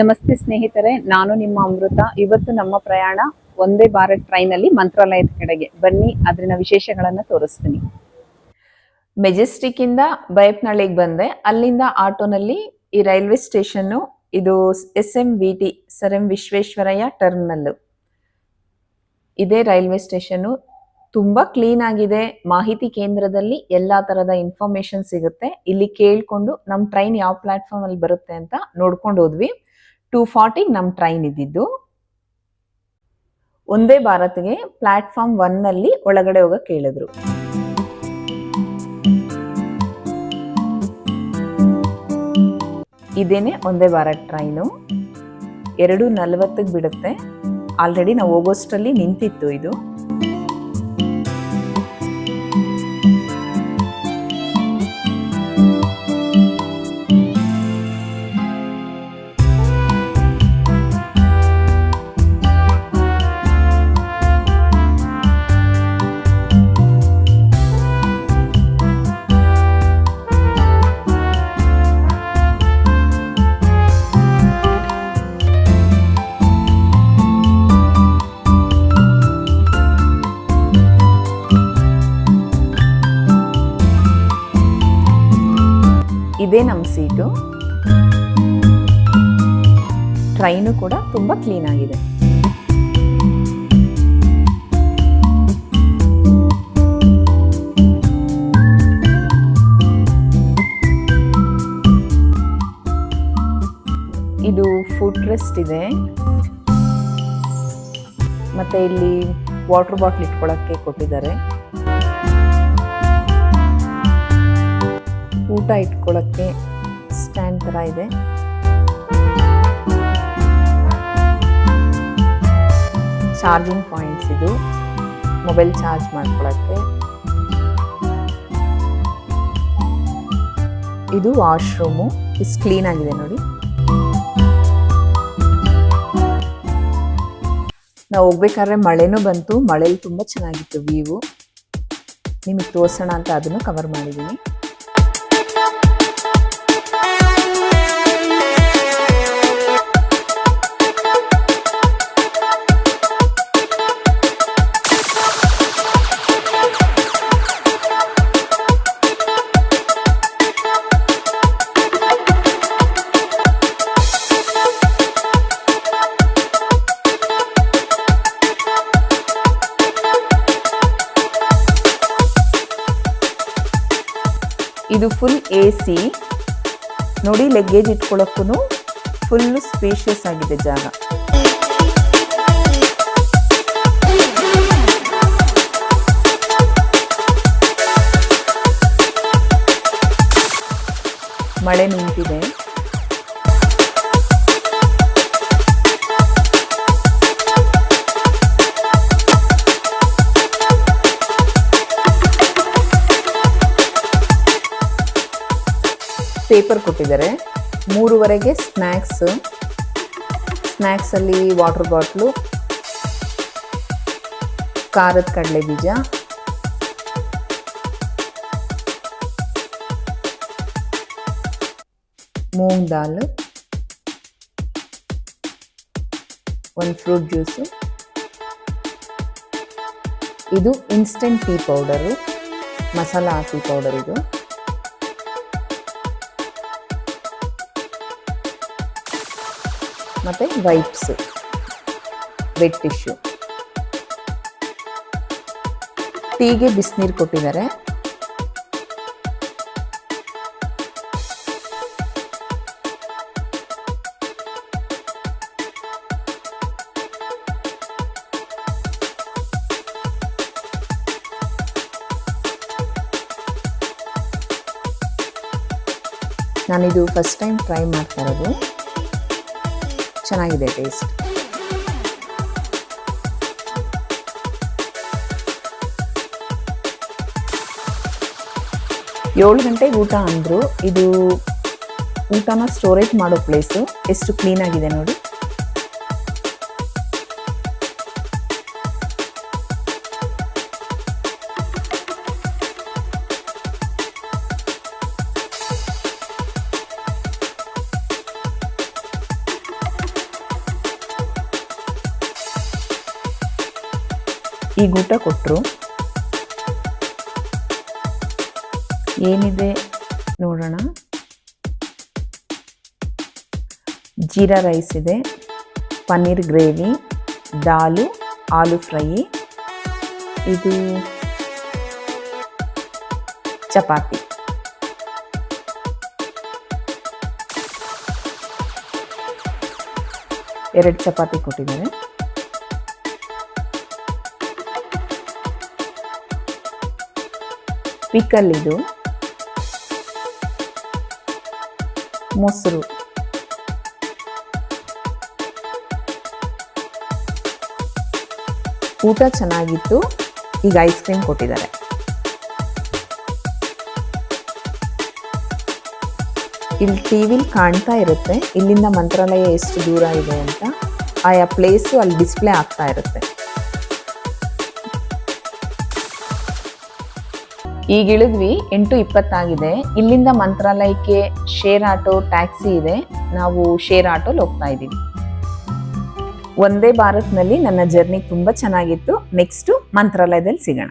ನಮಸ್ತೆ ಸ್ನೇಹಿತರೆ, ನಾನು ನಿಮ್ಮ ಅಮೃತ. ಇವತ್ತು ನಮ್ಮ ಪ್ರಯಾಣ ಒಂದೇ ಭಾರತ್ ಟ್ರೈನ್ ಅಲ್ಲಿ ಮಂತ್ರಾಲಯದ ಕಡೆಗೆ. ಬನ್ನಿ, ಅದರಿನ ವಿಶೇಷಗಳನ್ನ ತೋರಿಸ್ತೀನಿ. ಮೆಜೆಸ್ಟಿಕ್ ಇಂದ ಬೈಪ್ನಳ್ಳಿಗೆ ಬಂದೆ. ಅಲ್ಲಿಂದ ಆಟೋನಲ್ಲಿ ಈ ರೈಲ್ವೆ ಸ್ಟೇಷನ್ ಇದು S M V T sir M Visvesvaraya terminal ಇದೇ ರೈಲ್ವೆ ಸ್ಟೇಷನ್ ತುಂಬಾ ಕ್ಲೀನ್ ಆಗಿದೆ. ಮಾಹಿತಿ ಕೇಂದ್ರದಲ್ಲಿ ಎಲ್ಲಾ ತರದ ಇನ್ಫಾರ್ಮೇಶನ್ ಸಿಗುತ್ತೆ. ಇಲ್ಲಿ ಕೇಳ್ಕೊಂಡು ನಮ್ಮ ಟ್ರೈನ್ ಯಾವ ಪ್ಲಾಟ್ಫಾರ್ಮ್ ಅಲ್ಲಿ ಬರುತ್ತೆ ಅಂತ ನೋಡ್ಕೊಂಡು ಹೋದ್ವಿ. ಟೂ ಫಾರ್ಟಿಗೆ ನಮ್ಮ ಟ್ರೈನ್ ಇದ್ದಿದ್ದು. ಒಂದೇ ಭಾರತ್ಗೆ ಪ್ಲಾಟ್ಫಾರ್ಮ್ ಒನ್ನಲ್ಲಿ ಒಳಗಡೆ ಹೋಗ ಕೇಳಿದ್ರು. ಇದೇನೆ ಒಂದೇ ಭಾರತ್ ಟ್ರೈನು ಎರಡು ನಲವತ್ತಕ್ಕೆ ಬಿಡುತ್ತೆ. ಆಲ್ರೆಡಿ ನಾವು ಹೋಗೋಷ್ಟರಲ್ಲಿ ನಿಂತಿತ್ತು ಇದು. ಇದೇ ನಮ್ಮ ಸೀಟು. ಟ್ರೈನು ಕೂಡ ತುಂಬಾ ಕ್ಲೀನ್ ಆಗಿದೆ. ಇದು ಫುಡ್ ರೆಸ್ಟ್ ಇದೆ. ಮತ್ತೆ ಇಲ್ಲಿ ವಾಟರ್ ಬಾಟ್ಲ್ ಇಟ್ಕೊಳ್ಳೋಕ್ಕೆ ಕೊಟ್ಟಿದ್ದಾರೆ. ಊಟ ಇಟ್ಕೊಳ್ಳೋಕ್ಕೆ ಸ್ಟ್ಯಾಂಡ್ ಥರ ಇದೆ. ಚಾರ್ಜಿಂಗ್ ಪಾಯಿಂಟ್ಸ್ ಇದು. ಮೊಬೈಲ್ ಚಾರ್ಜ್ ಮಾಡ್ಕೊಳ್ಳೋಕ್ಕೆ ಇದು ವಾಶ್ರೂಮು. ಇಸ್ ಕ್ಲೀನ್ ಆಗಿದೆ ನೋಡಿ. ನಾವು ಹೋಗ್ಬೇಕಾದ್ರೆ ಮಳೆನೂ ಬಂತು. ಮಳೆಲಿ ತುಂಬ ಚೆನ್ನಾಗಿತ್ತು ವ್ಯೂ. ನಿಮಗೆ ತೋರಿಸೋಣ ಅಂತ ಅದನ್ನು ಕವರ್ ಮಾಡಿದ್ದೀನಿ ಇದು ಫುಲ್ ಎ ಸಿ ನೋಡಿ ಲಗ್ಗೇಜ್ ಇಟ್ಕೊಳ್ಳೋಕ್ಕೂ ಫುಲ್ ಸ್ಪೇಷಿಯಸ್ ಆಗಿದೆ ಜಾಗ. ಮಳೆ ನಿಂತಿದೆ. ಪೇಪರ್ ಕೊಟ್ಟಿದ್ದಾರೆ. ಮೂರುವರೆಗೆ ಸ್ನ್ಯಾಕ್ಸ್ ಸ್ನ್ಯಾಕ್ಸಲ್ಲಿ ವಾಟರ್ ಬಾಟ್ಲು ಖಾರದ ಕಡಲೆ ಬೀಜ ಮೂಂಗ್ ದಾಲ್ ಒಂದು ಫ್ರೂಟ್ ಜ್ಯೂಸು ಇದು instant tea powder masala tea powder ಇದು. ಮತ್ತು ವೈಪ್ಸ್ ವೆಟ್ ಟಿಶ್ಯೂ ಟೀಗೆ ಬಿಸಿನೀರು ಕೊಟ್ಟಿದ್ದಾರೆ. ನಾನಿದು ಫಸ್ಟ್ ಟೈಮ್ ಟ್ರೈ ಮಾಡ್ತಾ ಇರೋದು. ಚೆನ್ನಾಗಿದೆ ಟೇಸ್ಟ್ ಏಳು ಗಂಟೆಗೆ ಊಟ ಅಂದರು, ಇದು ಊಟನ ಸ್ಟೋರೇಜ್ ಮಾಡೋ ಪ್ಲೇಸು ಎಷ್ಟು ಕ್ಲೀನ್ ಆಗಿದೆ ನೋಡಿ. ಈಗ ಊಟ ಕೊಟ್ಟರು ಏನಿದೆ ನೋಡೋಣ. ಜೀರಾ ರೈಸ್ ಇದೆ, ಪನ್ನೀರ್ ಗ್ರೇವಿ, ದಾಲು, ಆಲೂ ಫ್ರೈ, ಇದು ಚಪಾತಿ. ಎರಡು ಚಪಾತಿ ಕೊಟ್ಟಿದ್ದಾರೆ ಪಿಕಲ್ ಇದು ಮೊಸರು. ಊಟ ಚೆನ್ನಾಗಿತ್ತು, ಈಗ ಐಸ್ ಕ್ರೀಮ್ ಕೊಟ್ಟಿದ್ದಾರೆ. ಇಲ್ಲಿ ಟಿ ವಿಲಿ ಕಾಣ್ತಾ ಇರುತ್ತೆ, ಇಲ್ಲಿಂದ ಮಂತ್ರಾಲಯ ಎಷ್ಟು ದೂರ ಇದೆ ಅಂತ. ಆಯಾ ಪ್ಲೇಸು ಅಲ್ಲಿ ಡಿಸ್ಪ್ಲೇ ಆಗ್ತಾ ಇರುತ್ತೆ. ಈಗ ಇಳಿದ್ವಿ, ಎಂಟು ಇಪ್ಪತ್ತಾಗಿದೆ. ಇಲ್ಲಿಂದ ಮಂತ್ರಾಲಯಕ್ಕೆ ಶೇರ್ ಆಟೋ ಟ್ಯಾಕ್ಸಿ ಇದೆ. ನಾವು ಶೇರ್ ಆಟೋಲಿ ಹೋಗ್ತಾ ಇದ್ದೀವಿ. ಒಂದೇ ಭಾರತ್ನಲ್ಲಿ ನನ್ನ ಜರ್ನಿ ತುಂಬ ಚೆನ್ನಾಗಿತ್ತು. ನೆಕ್ಸ್ಟು ಮಂತ್ರಾಲಯದಲ್ಲಿ ಸಿಗೋಣ.